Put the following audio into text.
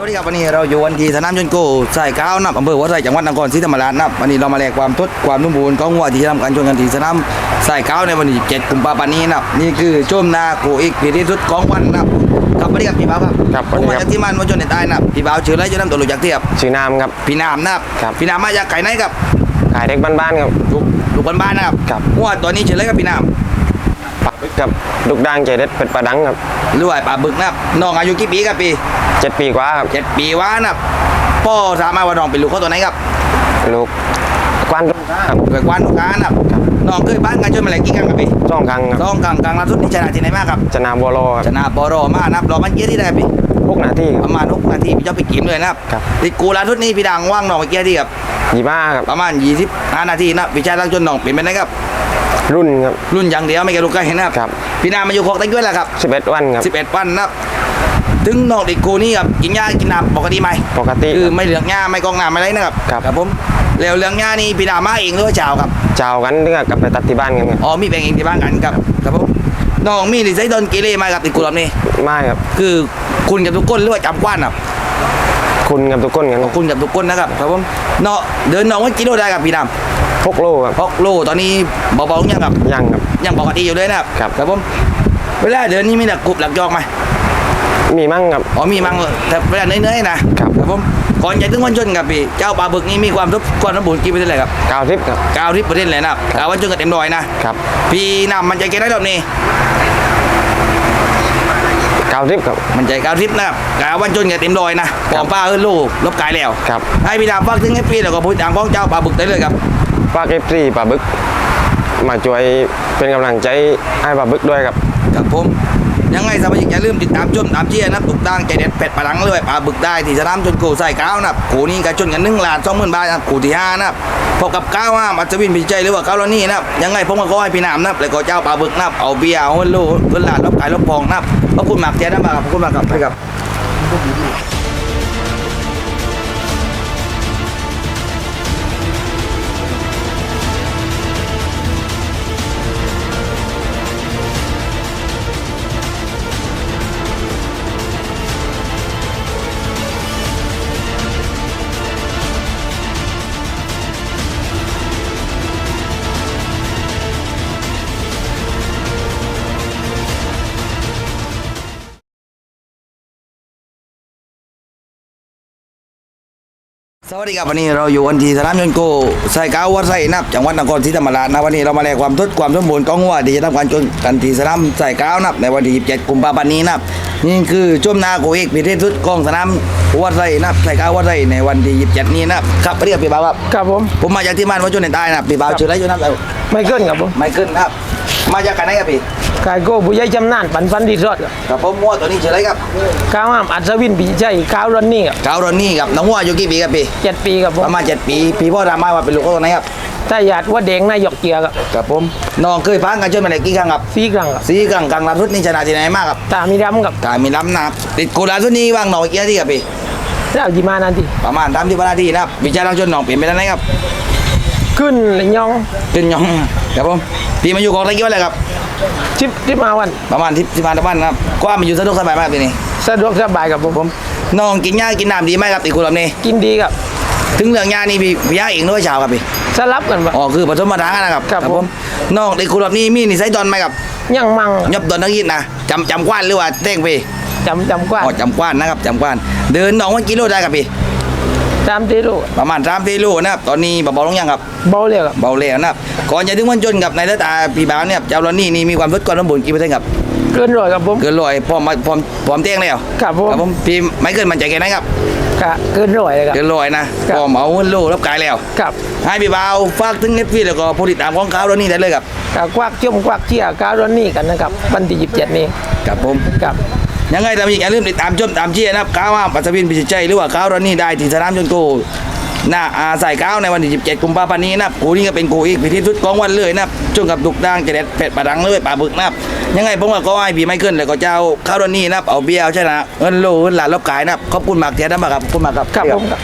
วัสดีครับวันนี้เราอยู่วันที่สนามชนโกสายเก้านับอำเภอหัวไร่จังหวัดนครศรีธรรมราชนับวันนี้เรามาแลกความทดความนุ่มบูนของวัวที่จะทำการชนกันที่สนามสายเก้าในวันที่7กุมภาพันธ์นี้นับนี่คือโจมนาโกอีกปีที่สุดของวันนับครับสวัสดีครับพี่บ่าวครับครับผมมาสวัสดีครับจากที่มันวัวชนในใต้นับพี่บ่าวชื่ออะไรจะนำตัวลูกจากเทียบชื่อน้ำครับพี่นามนับครับพี่นามมาจากไก่ไหนครับขายเด็กบ้านๆครับลูกลูกบ้านๆนะครับครับวัวตัวนี้ชื่ออะไรครับพี่นา มปักกับลูกด่างใจเด็ดเป็ดปลาดังครับหรือว่าป่าบึกนับน้องอายุกี่ปีครับพี่เจ็ดปีกว่าครับเจ็ดปีวะนับพ่อสามารถว่าน้องเป็นลูกเขาตัวไหนครับลูกกวานครับเกิดวันทุกการนับน้องเคยบ้านกันจนมาแล้วกี่ครั้งครับพี่สองครั้งครับสองครั้งครั้งล่าสุดนี่ชนะที่ไหนมากครับชนะบัวรอคชรับนะบอรอมานับรอมันเกียร์ที่ได้พี่พวกหน้าที่คปรับระมาณหกนาทีพี่เจ้าไปกิมเลยนะครับครับติดกูล่าสุดนี่พี่ดังว่างน้องไปเกียร์ที่ครับยี่บ้าครับประมาณ25นาทีนะพี่ชายตั้งจนน้องเปลี่ยนไปนะครับ รุ่นครับ รุ่นอย่างเดียวไม่แกลูกไก่นะครับครับ พี่นามาอยู่คอกตั้งด้วยแหละครับสิบเอ็ดวันครับ11วันนะครับถึงน้องติดกูนี่ครับกินหญ้ากินน้ำปกติไหมปกติคือไม่เหลืองหญ้าไม่กองน้ำอะไรนะครับครับครับผมแล้วเหลืองหญ้านี่พี่ดามาเองหรือว่าเจ้าครับเจ้ากันถึงกับกลับไปตัดที่บ้านกันครับอ๋อมีแบ่งเองที่บ้านกันครับครับผมน้องมีนิสัยโดนเกเรมากับติดกูรอบนี้ไม่ครับคือคุณกับทุกคนหรือว่าจำกว้านครับ คุณกับทุกคนกันครับคุณกับทุกคนนะครับครับผมเนาะเดินน้องว่ากิโลได้กับพี่ดพกโลครับำเพราะโลตอนนี้เบาๆยังครับยังครับยังปกติอยู่เลยนะครับครับครับผมเวลาเดินนี่มีหลักกรุบหลักจอกไหมมีมั่งครับอ๋อมีมั้งแต่เวลาเนื่อยๆนะครับครับผมก่อนจะถึงวันชนกับพี่เจ้าปลาบึกนี่มีความทุบความน้ำบุญกี่เปอร์เซ็นต์เลยครับเก้าทิปครับเก้าทิปเปอร์เซ็นต์เลยนะครับกาวันชนกับเต็มร้อยนะครับพี่นำมันใจเกณฑ์ได้รอบนี้ เก้าทิปครับ มันใจเก้าทิปนะครับกาวันชนกับเต็มร้อยนะปองป้าเออลูกลบกายแล้วครับ ให้พี่ดามฟักถึงให้ปีแล้วก็พูดตามของเจ้าปลาบึกได้เลยครับฝากเอฟซีปลาบึก มาช่วยเป็นกำลังใจให้ปลาบึกด้วยครับ ครับผม ยังไงสมาชิกอย่าลืมติดตามชมตามเชียร์นะตุกตั้งใจเด็ดเป็ดปลาหลังเลยปลาบึกได้ที่สนามชนกูใส่ก้าวนะกูนี่ก็ชนกันหนึ่งล้านสองหมื่นบาทนะกูที่ห้านะพบกับก้าวห้ามัศวินพิจัยหรือว่าก้าวแล้วนี่นะยังไงผมก็ขอให้พี่นามนะแล้วก็เจ้าปลาบึกนะเอาเบียร์เอาเงินลูกเงินหลานรับขายรับพองนะขอบคุณมากเจ้านะครับขอบคุณมากครับไปครับ สวัสดีครับวันนี้เราอยู่วันที่สนามชนโกไซก้าววัดไซนับจังหวัดนครศรีธรรมราชนะวันนี้เรามาแลกความทดความสมบูรณ์ของวัวที่จะทำการชนกันที่สนามไซก้าวนับในวันที่ 27 กุมภาพันธ์นี้นับนี่คือชมนาโกเอกพิธีสุดของสนามวัดไซนับไซก้าววัดไซในวันที่ 27 นี้นะครับครับเรียกพี่บ่าวครับครับผมผมมาจากที่บ้านวัดชนในใต้นะครับพี่บ่าวชื่ออะไรอยู่นะครับไม่เกินครับผมไม่ขึ้นนะครับ มาจากกันไหนครับพี่กายโก้ผู้ใหญ่จำนานปันฟันดีรอดครับครับผมวัวตัวนี้ชื่ออะไรครับก้าวห้ามอัศวินปีใจก้าวรอนนี่ครับกาวรอนนี่ครับน้องวัวอายุกี่ปีครับพี่เจ็ดปีครับผมประมาณเจ็ดปี พี่พ่อทำมาว่าเป็นลูกเขาตัวไหนครับถ้าหยาดว่าแดงนายกเกียร์ครับครับผมน้องเคยพังกันชนมาแล้วกี่ครั้งครับสี่ครั้งครับสีกลางกลางลำทุดนี่ชนะที่ไหนมากครับตามีดำครับกายมีล้ำนะครับติดโกลาทุดนี้ว่างหน่อยเกียร์ที่ครับพี่เจ้าจีมานาทีประมาณตามที่พระนาทีนะครับวิจารณ์ชนหนองเปลี่ยนไปแล้วนะครับขึ้นเลยยองเป็นหยองครับผม พี่มาอยู่กองตะกี้วันอะไรครับชิปชิปมาวันประมาณที่ที่มาตะวันนะครับก็มาอยู่สะดวกสบายมากทีนี้สะดวกสบายครับผมผม น้องกินหญ้ากินน้ำดีไหมครับติดโกลานี้กินดีครับ ถึงเรื่องหญ้านี่พี่พี่หญ้าเองด้วยเช้าครับพี่สลับกันบ่อ๋อคือผสมมาทางกันนะครับครับผมน้องติดโกลานี้มีนิสัยตอนไหมครับยังมังยบตอนนักยินนะจำจำกว้านหรือว่าเต้งพี่จำจำกว่าอ๋อจำกว้านนะครับจำกว้านเดินน้องวันกิโลได้ครับพี่ ตามที่รู้ประมาณสามกิโลนะครับตอนนี้เบาๆลงยังครับเบาเลยครับเบาแล้วนะครับก่อนจะถึงวันจนกับในสายตาพี่บ่าวเนี่ยเจ้าลอนนี่นี่มีความลดความสมบูรณ์กี่เปอร์เซ็นต์ครับเกินร้อยครับผมเกินร้อยพร้อมมาพร้อมพร้อมเตี้ยงแล้วครับผมครับผมพี่ไม่เกินมันใจแค่ไหนครับกะเกินร้อยเลยครับเกินร้อยนะครับพร้อมเอาเงินโลรับกายแล้วครับให้พี่บ่าวฝากถึงเน็ตฟีแล้วก็ผู้ติดตามของเขาลอนนี่ได้เลยครับกะควักจุ่มควักเชี่ยก้าวรอนนี่กันนะครับวันที่ยี่สิบเจ็ดนี้ครับผมครับ ยังไงทำอีกอย่าลืมติดตามชมตามเชียร์นะครับก้าวว่าปัสวินพิชิตใจหรือว่าก้าวลอนนี่ได้ที่สนามจนโกหน้าอาใส่ก้าวในวันที่17กุมภาพันธ์นี้นะครับกูนี่ก็เป็นกูอีกพิธีสุดของวันเลยนะครับช่วงกับดุกด่างจะเด็ดเป็ดปลาดังเลยปลาบึกนะครับยังไงผมก็ให้พี่ไม่ขึ้นเลยก็เจ้าข้าวรอนนี่นะครับเอาเบียร์เอาชนะเงินโลเงินหลานรบกายนะครับขอบคุณมากเทียนนะครับขอบคุณมากครับครับผมครับ